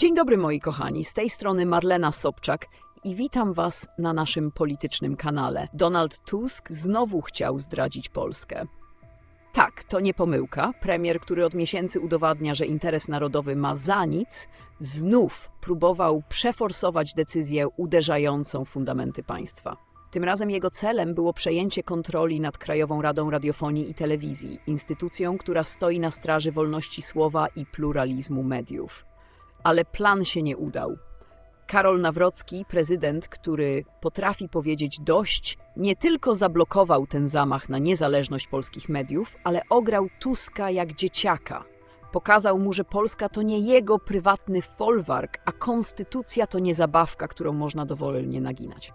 Dzień dobry moi kochani, z tej strony Marlena Sobczak i witam Was na naszym politycznym kanale. Donald Tusk znowu chciał zdradzić Polskę. Tak, to nie pomyłka. Premier, który od miesięcy udowadnia, że interes narodowy ma za nic, znów próbował przeforsować decyzję uderzającą fundamenty państwa. Tym razem jego celem było przejęcie kontroli nad Krajową Radą Radiofonii i Telewizji, instytucją, która stoi na straży wolności słowa i pluralizmu mediów. Ale plan się nie udał. Karol Nawrocki, prezydent, który potrafi powiedzieć dość, nie tylko zablokował ten zamach na niezależność polskich mediów, ale ograł Tuska jak dzieciaka. Pokazał mu, że Polska to nie jego prywatny folwark, a konstytucja to nie zabawka, którą można dowolnie naginać.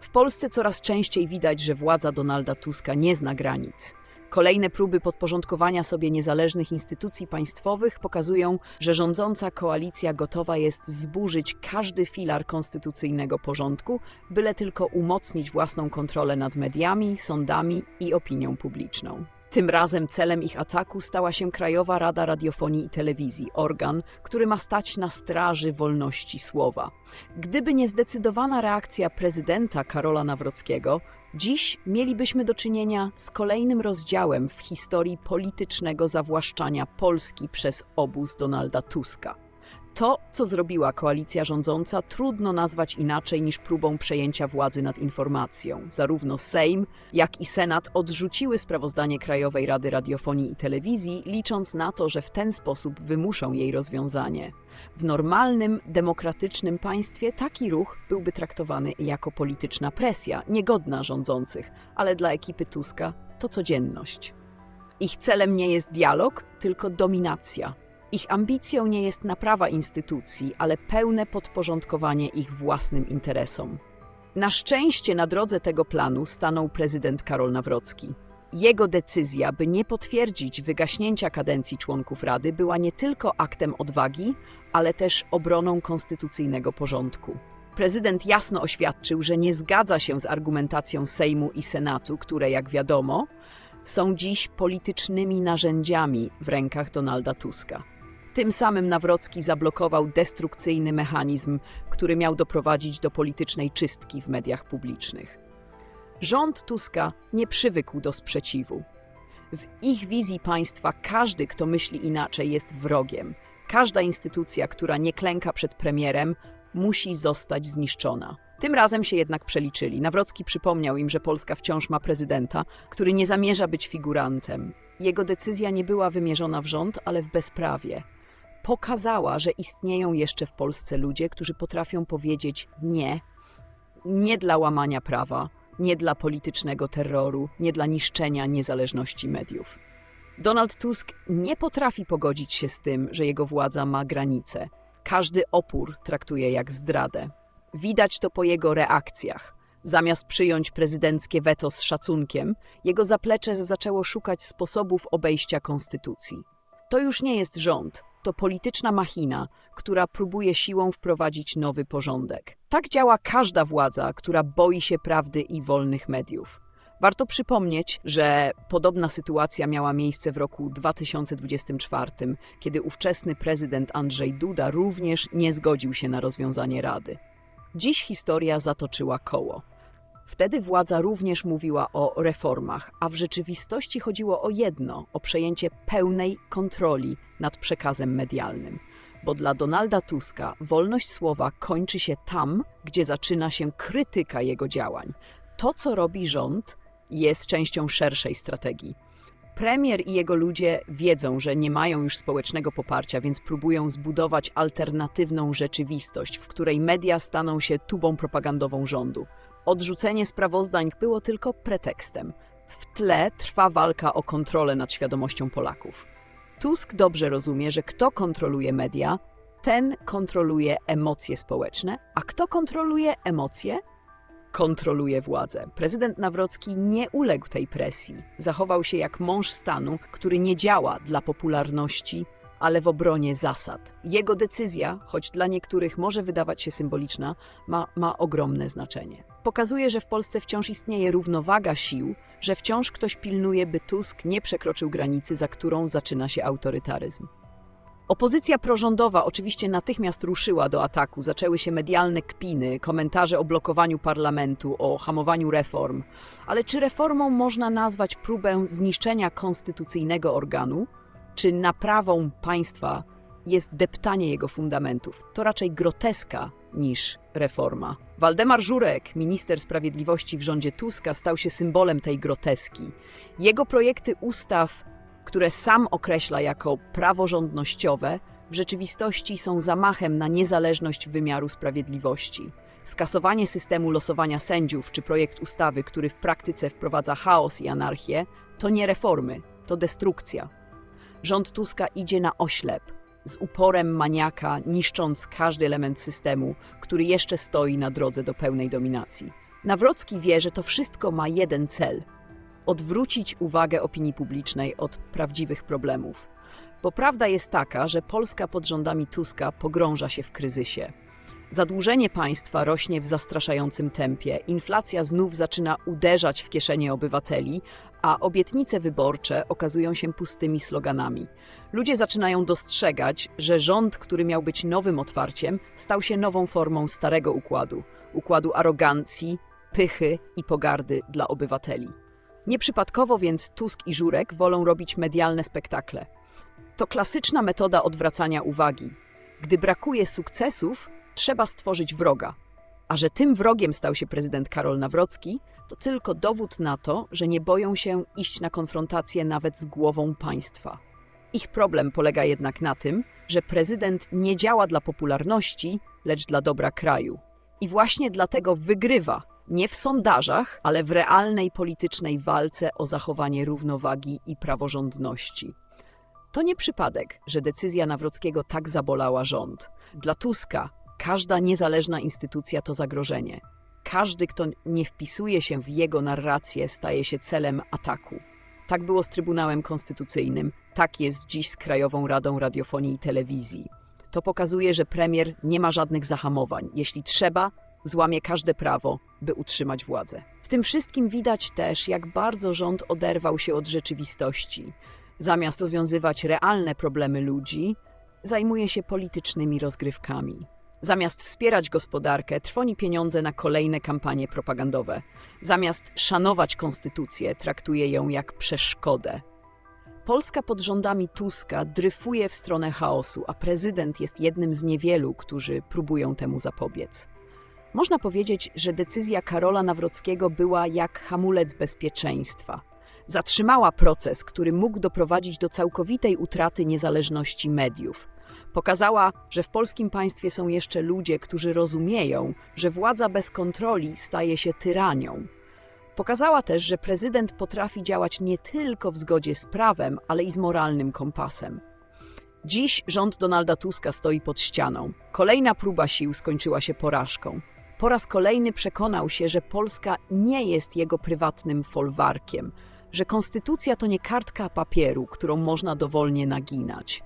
W Polsce coraz częściej widać, że władza Donalda Tuska nie zna granic. Kolejne próby podporządkowania sobie niezależnych instytucji państwowych pokazują, że rządząca koalicja gotowa jest zburzyć każdy filar konstytucyjnego porządku, byle tylko umocnić własną kontrolę nad mediami, sądami i opinią publiczną. Tym razem celem ich ataku stała się Krajowa Rada Radiofonii i Telewizji, organ, który ma stać na straży wolności słowa. Gdyby nie zdecydowana reakcja prezydenta Karola Nawrockiego, dziś mielibyśmy do czynienia z kolejnym rozdziałem w historii politycznego zawłaszczania Polski przez obóz Donalda Tuska. To, co zrobiła koalicja rządząca, trudno nazwać inaczej niż próbą przejęcia władzy nad informacją. Zarówno Sejm, jak i Senat odrzuciły sprawozdanie Krajowej Rady Radiofonii i Telewizji, licząc na to, że w ten sposób wymuszą jej rozwiązanie. W normalnym, demokratycznym państwie taki ruch byłby traktowany jako polityczna presja, niegodna rządzących, ale dla ekipy Tuska to codzienność. Ich celem nie jest dialog, tylko dominacja. Ich ambicją nie jest naprawa instytucji, ale pełne podporządkowanie ich własnym interesom. Na szczęście na drodze tego planu stanął prezydent Karol Nawrocki. Jego decyzja, by nie potwierdzić wygaśnięcia kadencji członków Rady, była nie tylko aktem odwagi, ale też obroną konstytucyjnego porządku. Prezydent jasno oświadczył, że nie zgadza się z argumentacją Sejmu i Senatu, które, jak wiadomo, są dziś politycznymi narzędziami w rękach Donalda Tuska. Tym samym Nawrocki zablokował destrukcyjny mechanizm, który miał doprowadzić do politycznej czystki w mediach publicznych. Rząd Tuska nie przywykł do sprzeciwu. W ich wizji państwa każdy, kto myśli inaczej, jest wrogiem. Każda instytucja, która nie klęka przed premierem, musi zostać zniszczona. Tym razem się jednak przeliczyli. Nawrocki przypomniał im, że Polska wciąż ma prezydenta, który nie zamierza być figurantem. Jego decyzja nie była wymierzona w rząd, ale w bezprawie. Pokazała, że istnieją jeszcze w Polsce ludzie, którzy potrafią powiedzieć nie, nie dla łamania prawa, nie dla politycznego terroru, nie dla niszczenia niezależności mediów. Donald Tusk nie potrafi pogodzić się z tym, że jego władza ma granice. Każdy opór traktuje jak zdradę. Widać to po jego reakcjach. Zamiast przyjąć prezydenckie weto z szacunkiem, jego zaplecze zaczęło szukać sposobów obejścia konstytucji. To już nie jest rząd, to polityczna machina, która próbuje siłą wprowadzić nowy porządek. Tak działa każda władza, która boi się prawdy i wolnych mediów. Warto przypomnieć, że podobna sytuacja miała miejsce w roku 2024, kiedy ówczesny prezydent Andrzej Duda również nie zgodził się na rozwiązanie Rady. Dziś historia zatoczyła koło. Wtedy władza również mówiła o reformach, a w rzeczywistości chodziło o jedno o przejęcie pełnej kontroli nad przekazem medialnym. Bo dla Donalda Tuska wolność słowa kończy się tam, gdzie zaczyna się krytyka jego działań. To, co robi rząd, jest częścią szerszej strategii. Premier i jego ludzie wiedzą, że nie mają już społecznego poparcia, więc próbują zbudować alternatywną rzeczywistość, w której media staną się tubą propagandową rządu. Odrzucenie sprawozdań było tylko pretekstem. W tle trwa walka o kontrolę nad świadomością Polaków. Tusk dobrze rozumie, że kto kontroluje media, ten kontroluje emocje społeczne, a kto kontroluje emocje, kontroluje władzę. Prezydent Nawrocki nie uległ tej presji. Zachował się jak mąż stanu, który nie działa dla popularności, ale w obronie zasad. Jego decyzja, choć dla niektórych może wydawać się symboliczna, ma, ma ogromne znaczenie. Pokazuje, że w Polsce wciąż istnieje równowaga sił, że wciąż ktoś pilnuje, by Tusk nie przekroczył granicy, za którą zaczyna się autorytaryzm. Opozycja prorządowa oczywiście natychmiast ruszyła do ataku. Zaczęły się medialne kpiny, komentarze o blokowaniu parlamentu, o hamowaniu reform. Ale czy reformą można nazwać próbę zniszczenia konstytucyjnego organu? Czy naprawą państwa jest deptanie jego fundamentów? To raczej groteska niż reforma. Waldemar Żurek, minister sprawiedliwości w rządzie Tuska, stał się symbolem tej groteski. Jego projekty ustaw które sam określa jako praworządnościowe, w rzeczywistości są zamachem na niezależność wymiaru sprawiedliwości. Skasowanie systemu losowania sędziów czy projekt ustawy, który w praktyce wprowadza chaos i anarchię, to nie reformy, to destrukcja. Rząd Tuska idzie na oślep, z uporem maniaka, niszcząc każdy element systemu, który jeszcze stoi na drodze do pełnej dominacji. Nawrocki wie, że to wszystko ma jeden cel – odwrócić uwagę opinii publicznej od prawdziwych problemów. Bo prawda jest taka, że Polska pod rządami Tuska pogrąża się w kryzysie. Zadłużenie państwa rośnie w zastraszającym tempie, inflacja znów zaczyna uderzać w kieszenie obywateli, a obietnice wyborcze okazują się pustymi sloganami. Ludzie zaczynają dostrzegać, że rząd, który miał być nowym otwarciem, stał się nową formą starego układu układu arogancji, pychy i pogardy dla obywateli. Nieprzypadkowo więc Tusk i Żurek wolą robić medialne spektakle. To klasyczna metoda odwracania uwagi. Gdy brakuje sukcesów, trzeba stworzyć wroga. A że tym wrogiem stał się prezydent Karol Nawrocki, to tylko dowód na to, że nie boją się iść na konfrontację nawet z głową państwa. Ich problem polega jednak na tym, że prezydent nie działa dla popularności, lecz dla dobra kraju. I właśnie dlatego wygrywa, nie w sondażach, ale w realnej politycznej walce o zachowanie równowagi i praworządności. To nie przypadek, że decyzja Nawrockiego tak zabolała rząd. Dla Tuska każda niezależna instytucja to zagrożenie. Każdy, kto nie wpisuje się w jego narrację, staje się celem ataku. Tak było z Trybunałem Konstytucyjnym, tak jest dziś z Krajową Radą Radiofonii i Telewizji. To pokazuje, że premier nie ma żadnych zahamowań. Jeśli trzeba, złamie każde prawo, by utrzymać władzę. W tym wszystkim widać też, jak bardzo rząd oderwał się od rzeczywistości. Zamiast rozwiązywać realne problemy ludzi, zajmuje się politycznymi rozgrywkami. Zamiast wspierać gospodarkę, trwoni pieniądze na kolejne kampanie propagandowe. Zamiast szanować konstytucję, traktuje ją jak przeszkodę. Polska pod rządami Tuska dryfuje w stronę chaosu, a prezydent jest jednym z niewielu, którzy próbują temu zapobiec. Można powiedzieć, że decyzja Karola Nawrockiego była jak hamulec bezpieczeństwa. Zatrzymała proces, który mógł doprowadzić do całkowitej utraty niezależności mediów. Pokazała, że w polskim państwie są jeszcze ludzie, którzy rozumieją, że władza bez kontroli staje się tyranią. Pokazała też, że prezydent potrafi działać nie tylko w zgodzie z prawem, ale i z moralnym kompasem. Dziś rząd Donalda Tuska stoi pod ścianą. Kolejna próba sił skończyła się porażką po raz kolejny przekonał się, że Polska nie jest jego prywatnym folwarkiem, że konstytucja to nie kartka papieru, którą można dowolnie naginać.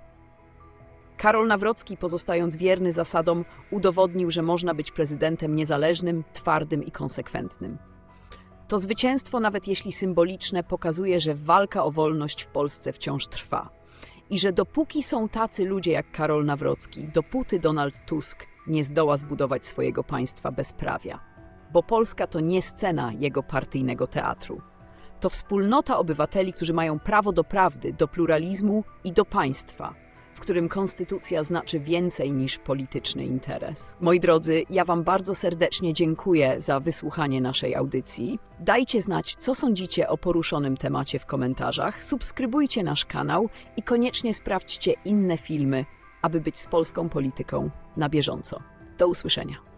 Karol Nawrocki, pozostając wierny zasadom, udowodnił, że można być prezydentem niezależnym, twardym i konsekwentnym. To zwycięstwo, nawet jeśli symboliczne, pokazuje, że walka o wolność w Polsce wciąż trwa. I że dopóki są tacy ludzie jak Karol Nawrocki, dopóty Donald Tusk nie zdoła zbudować swojego państwa bezprawia. Bo Polska to nie scena jego partyjnego teatru. To wspólnota obywateli, którzy mają prawo do prawdy, do pluralizmu i do państwa, w którym konstytucja znaczy więcej niż polityczny interes. Moi drodzy, ja Wam bardzo serdecznie dziękuję za wysłuchanie naszej audycji. Dajcie znać, co sądzicie o poruszonym temacie w komentarzach, subskrybujcie nasz kanał i koniecznie sprawdźcie inne filmy aby być z polską polityką na bieżąco. Do usłyszenia.